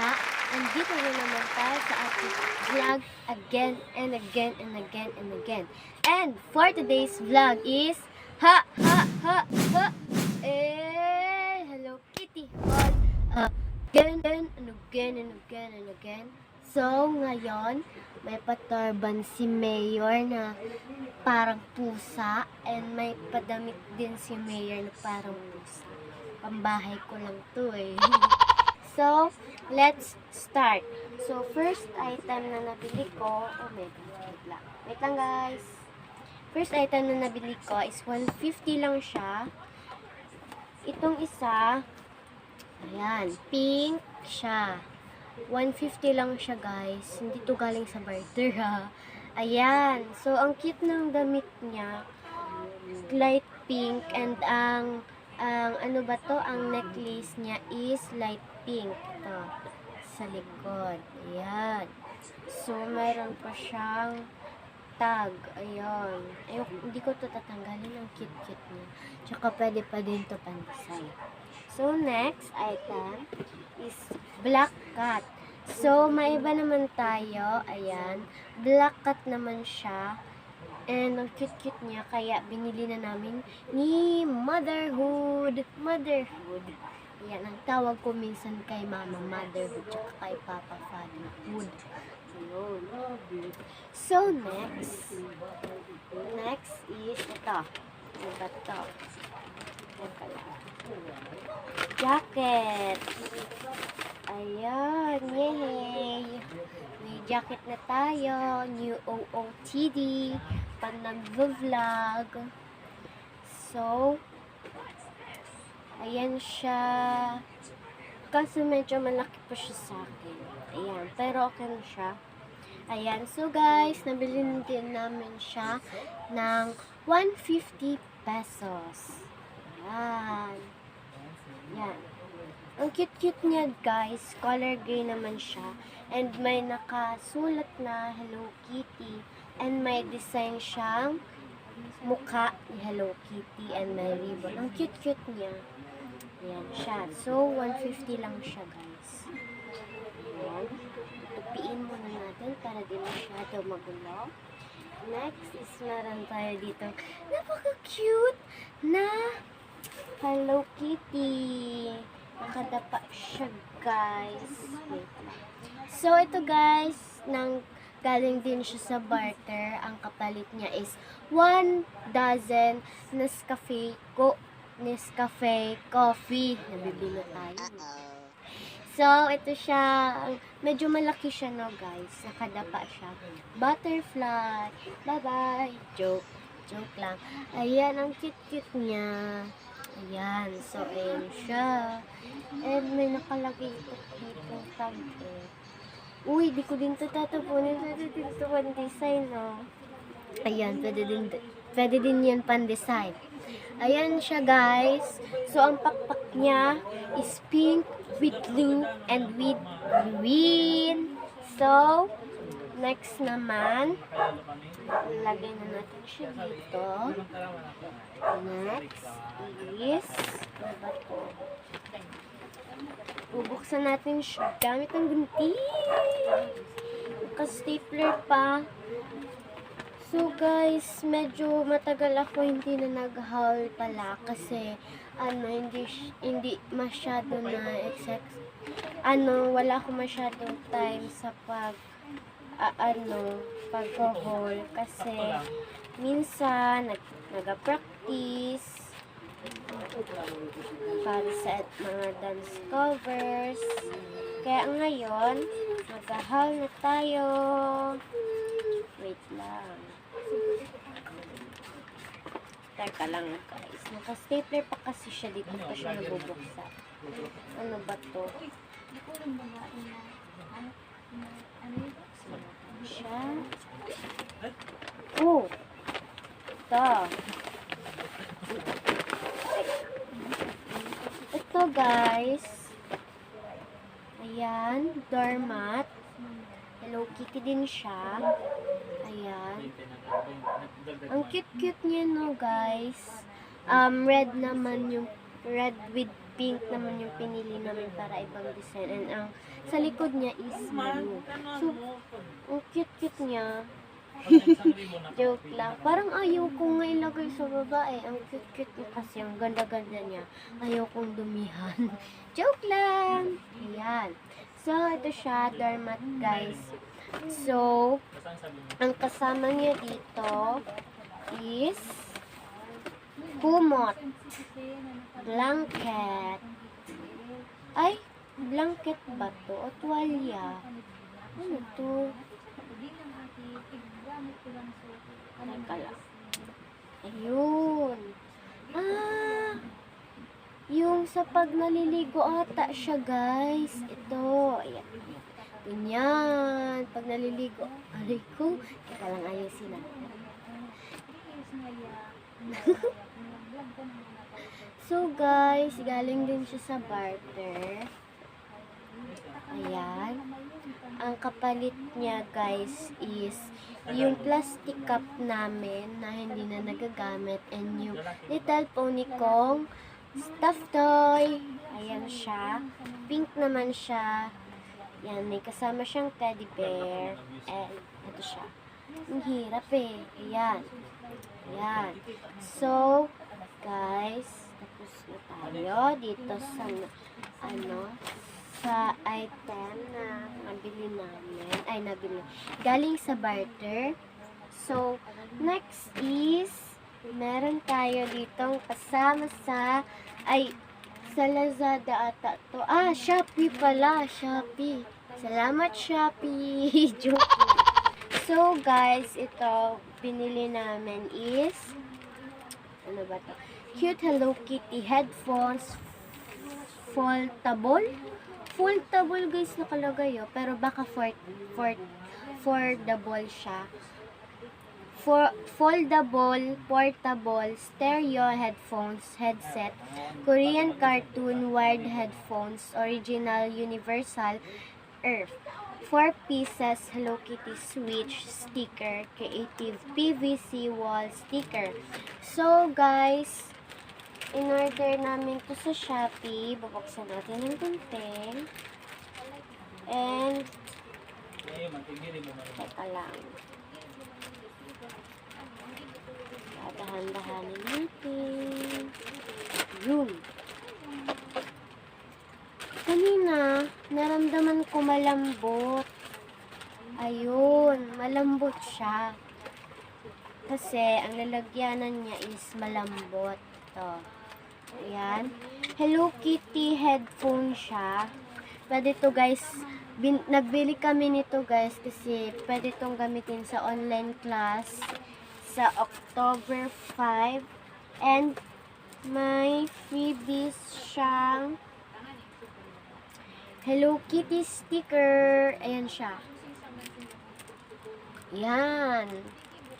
Andito na naman tayo sa ating vlog again and again and again and again. And for today's vlog is ha ha ha ha eh Hello Kitty Hall again and again and again and again. So ngayon may patorban si Mayor na parang pusa and may padamit din si Mayor na parang pusa. Pambahay ko lang to eh. so, let's start. So, first item na nabili ko, oh my God, wait lang. Wait lang guys. First item na nabili ko is 150 lang siya. Itong isa, ayan, pink siya. 150 lang siya guys. Hindi to galing sa barter ha. Ayan. So, ang cute ng damit niya. Light pink and ang ang ano ba to? Ang necklace niya is light pink. Ito. Sa likod. Ayan. So, meron pa siyang tag. Ayun. Ayun, hindi ko to tatanggalin. Ang cute-cute niya. Tsaka pwede pa din to pandesal. So, next item is black cat. So, maiba naman tayo. Ayan. Black cat naman siya. And ang cute-cute niya, kaya binili na namin ni Motherhood. Motherhood. Yan, ang tawag ko minsan kay Mama Motherhood, tsaka kay Papa Fatherhood. Yun. So, next. Next is ito. Ano ba ito? Lang. Jacket. Ayan, yay! May jacket na tayo. New OOTD. Pag nag-vlog. So, ayan siya. Kaso medyo malaki pa siya sa akin. Ayan, pero okay na siya. Ayan, so guys, nabili din namin siya ng 150 pesos. Ayan. Yan. Ang cute-cute niya, guys. Color gray naman siya. And may nakasulat na Hello Kitty. And may design siyang mukha ni Hello Kitty and may ribbon. Ang cute-cute niya. Ayan siya. So, 150 lang siya, guys. Ayan. Tupiin muna natin para di masyado magulo. Next is meron tayo dito. Napaka-cute na Hello Kitty. Nakadapa siya, guys. So, ito guys, nang galing din siya sa barter. Ang kapalit niya is 1 dozen Nescafe ko Nescafe coffee. Nabibilo tayo. So, ito siya. Medyo malaki siya, no, guys. Nakadapa siya. Butterfly. Bye-bye. Joke. Joke lang. Ayan, ang cute-cute niya. Ayan. So, ayan siya. And may nakalagay ito dito tag eh. Uy, di ko din ito tatapunin. Pwede din ito pan-design, no? Ayan, pwede din, pwede din yan pan-design. Ayan siya, guys. So, ang pakpak niya is pink with blue and with green. So, next naman, lagay na natin siya dito. Next is, ano ba to? Bubuksan natin siya gamit ng gunting. Naka-stapler pa. So guys, medyo matagal ako hindi na nag-haul pala kasi ano, hindi, hindi masyado na exact, ano, wala ako masyadong time sa pag, a- ano, pag-haul kasi minsan nag, nag-practice para sa mga dance covers. Kaya ngayon, mag-haul na tayo. Wait lang. Teka lang guys. Naka-stapler pa kasi siya dito pa siya nabubuksan. Ano ba to? Siya. Oh! Ito. Ito guys. Ayan. Doormat. Hello Kitty din siya. Ayan. Ang cute-cute niya no guys. Um, red naman yung red with pink naman yung pinili namin para ibang design. And ang sa likod niya is blue. So, ang cute-cute niya. Joke lang. Parang ayaw kong nga ilagay sa babae. Ang cute-cute niya kasi. Ang ganda-ganda niya. Ayaw kong dumihan. Joke lang. Ayan. So, ito siya, Dermat guys. So, ang kasama niya dito is kumot, blanket. Ay, blanket ba to? O tuwalya? Ano to? Teka lang. Ayun. Ah! Yung sa pag naliligo ata siya, guys. Ito. Ayan. Ganyan. Pag naliligo. Aray ko. Teka lang ayusin natin. so, guys, galing din siya sa barter. Ayan. Ang kapalit niya, guys, is yung plastic cup namin na hindi na nagagamit and yung little pony kong stuffed toy. Ayan siya. Pink naman siya. Yan, may kasama siyang teddy bear. And, ito siya. Ang hirap eh. Ayan. Ayan. So, guys, tapos na tayo dito sa, ano, sa item na nabili namin. Ay, nabili. Galing sa barter. So, next is, meron tayo ditong kasama sa, ay, sa Lazada ata to. Ah, Shopee pala. Shopee. Salamat, Shopee. Joke. So, guys, ito, binili namin is, ano ba to? Cute Hello Kitty headphones foldable. Foldable, guys, nakalagay, oh. Pero baka for, for, foldable siya. For, foldable, portable, stereo headphones, headset, Korean cartoon, wired headphones, original, universal, earth. 4 pieces Hello Kitty switch sticker, creative PVC wall sticker. So, guys, in-order namin to sa Shopee. Bubuksan natin ng kunting. And, teka lang. Dahan-dahanin natin. Yun. Kanina, naramdaman ko malambot. Ayun, malambot siya. Kasi, ang lalagyanan niya is malambot. Ito. Ayan. Hello Kitty headphone siya. Pwede to guys, bin, nagbili kami nito guys kasi pwede tong gamitin sa online class sa October 5 and may freebies siyang Hello Kitty sticker. Ayan siya. Yan.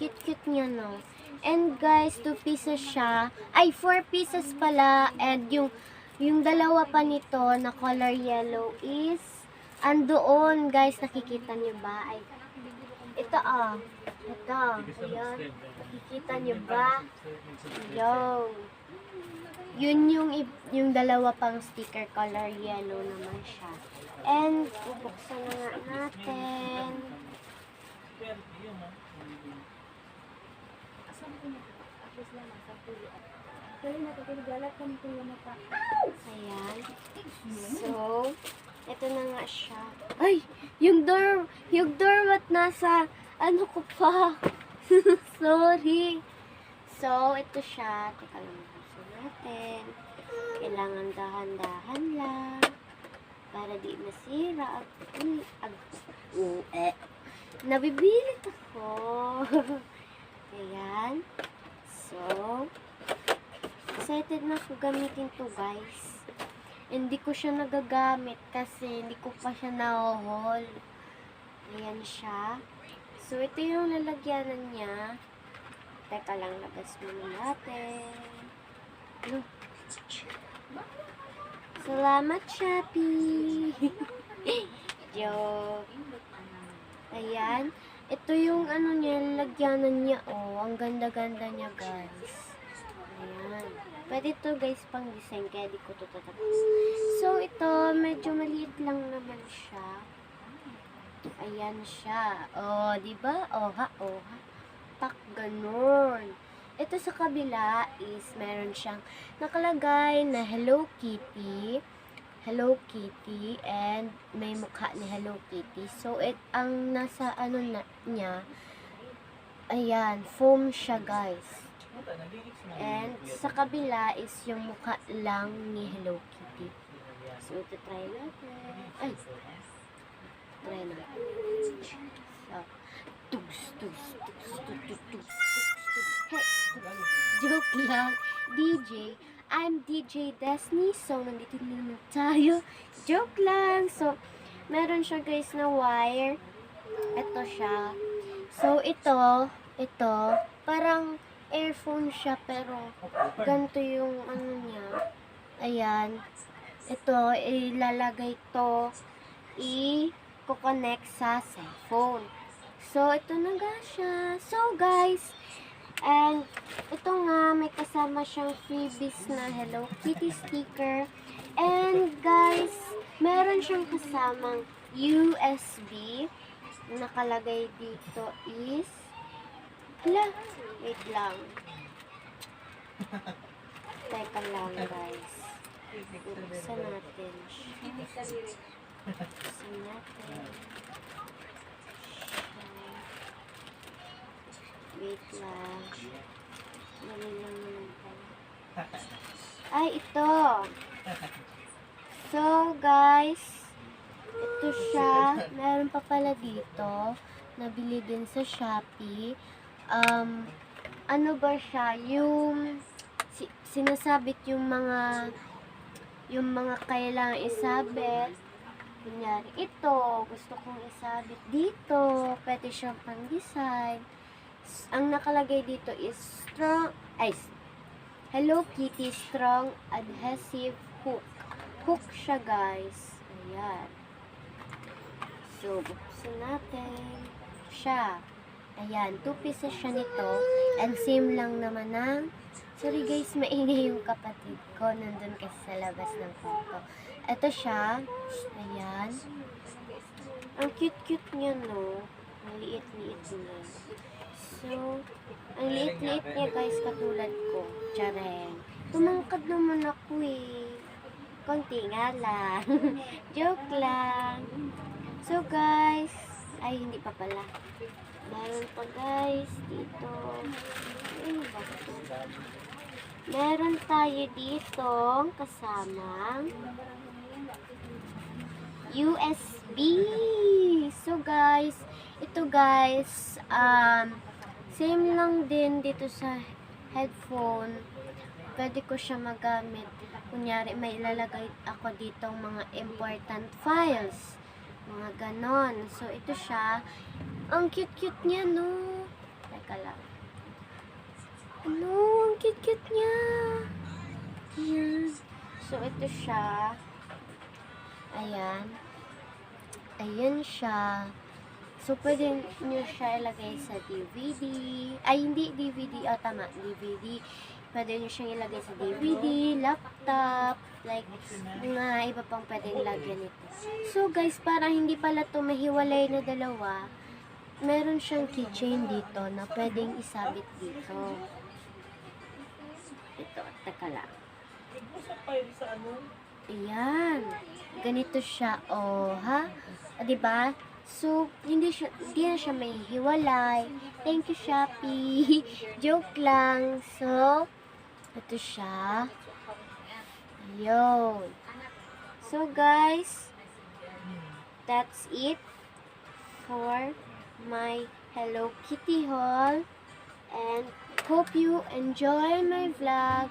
Cute-cute niya, no? And guys, 2 pieces siya. Ay, 4 pieces pala. And yung, yung dalawa pa nito na color yellow is andoon, guys. Nakikita niyo ba? Ay, ito ah. Ito. Ayan. Nakikita niyo ba? Yung. Yun yung, yung dalawa pang sticker color yellow naman siya. And, bubuksan na nga natin. Ayan. So, ito na nga siya. Ay! Yung door, yung doormat nasa, ano ko pa. Sorry. So, ito siya. Teka lang, natin. Kailangan dahan-dahan lang. Para di masira. Ag, ag, uh, eh. Nabibilit ako. Ayan. So, excited na ako gamitin to guys. Hindi ko siya nagagamit kasi hindi ko pa siya na-haul. Ayan siya. So, ito yung lalagyanan niya. Teka lang, labas muna natin. Ano? Salamat, Shopee! Joke. Ayan. Ito yung ano niya, lalagyanan niya. Oh, ang ganda-ganda niya, guys. Pwede to guys pang design kaya di ko to tatapos. So ito, medyo maliit lang naman siya. Ayan siya. Oh, di ba? Oh ha, oh ha. Tak ganun. Ito sa kabila is meron siyang nakalagay na Hello Kitty. Hello Kitty and may mukha ni Hello Kitty. So it ang nasa ano na, niya ayan, foam siya guys. And sa kabila is yung mukha lang ni Hello Kitty. So, ito try natin. Ay! Try natin. So, tugs, tugs, tugs, tugs, tugs, tugs, tugs, Hey! Joke lang. DJ. I'm DJ Desni. So, nandito na tayo. Joke lang. So, meron siya guys na wire. Ito siya. So, ito, ito, parang earphone siya pero ganito yung ano niya. Ayan. Ito, ilalagay to i-connect sa cellphone. So, ito na nga siya. So, guys, and ito nga, may kasama siyang freebies na Hello Kitty sticker. And, guys, meron siyang kasamang USB. Nakalagay dito is Hala, wait lang. Teka lang, guys. Buksan natin. Buksan natin. Wait lang. Dali lang naman pala. Ay, ito. So, guys, ito siya. Meron pa pala dito. Nabili din sa Shopee. Um, ano ba siya? Yung si, sinasabit yung mga yung mga kailangan isabit. Kunyari, ito, gusto kong isabit dito. Pwede siyang pang-design. Ang nakalagay dito is strong, ay, Hello Kitty Strong Adhesive Hook. Hook siya, guys. Ayan. So, buksan natin. Siya. Ayan, two pieces siya nito. And same lang naman ng... Sorry guys, maingay yung kapatid ko. Nandun kasi sa labas ng kwarto. Ito siya. Ayan. Ang cute-cute niya, no? Ang liit-liit niya. So, ang liit-liit niya guys, katulad ko. Tsareng. Tumangkad naman ako eh. Konti nga lang. Joke lang. So guys, ay hindi pa pala. Meron pa guys dito. Meron tayo dito kasamang USB. So guys, ito guys, um, same lang din dito sa headphone. Pwede ko siya magamit. Kunyari, may ilalagay ako dito mga important files. Mga ganon. So, ito siya. Ang cute-cute niya, no? Teka lang. Ano? Ang cute-cute niya. Ayan. So, ito siya. Ayan. Ayan siya. So, pwede nyo siya ilagay sa DVD. Ay, hindi DVD. Oh, tama. DVD. Pwede nyo siyang ilagay sa DVD, laptop, like, mga iba pang pwedeng lagyan nito. So, guys, para hindi pala to mahiwalay na dalawa, meron siyang keychain dito na pwedeng isabit dito. Ito, teka lang. Ayan. Ganito siya, oh, ha? Ah, di ba? So, hindi siya, hindi na siya may hiwalay. Thank you, Shopee. Joke lang. So, ito siya. Ayun. So, guys, that's it for my Hello Kitty haul. And hope you enjoy my vlog.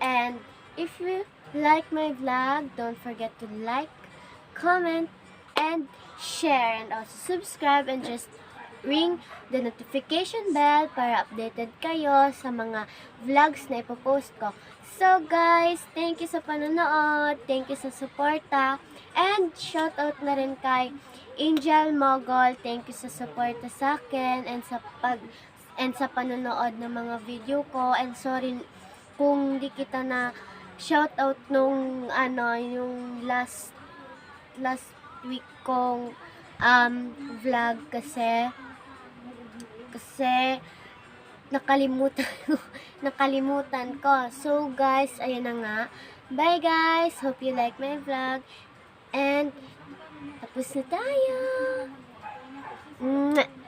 And if you like my vlog, don't forget to like, comment, and share. And also subscribe and just ring the notification bell para updated kayo sa mga vlogs na ipopost ko. So guys, thank you sa panonood, thank you sa suporta, and shoutout na rin kay Angel Mogol, thank you sa suporta sa akin and sa pag and sa panonood ng mga video ko and sorry kung di kita na shout out nung ano yung last last week kong um, vlog kasi kasi nakalimutan nakalimutan ko. So guys, ayan na nga. Bye guys. Hope you like my vlog. And tapos na tayo. Mwah!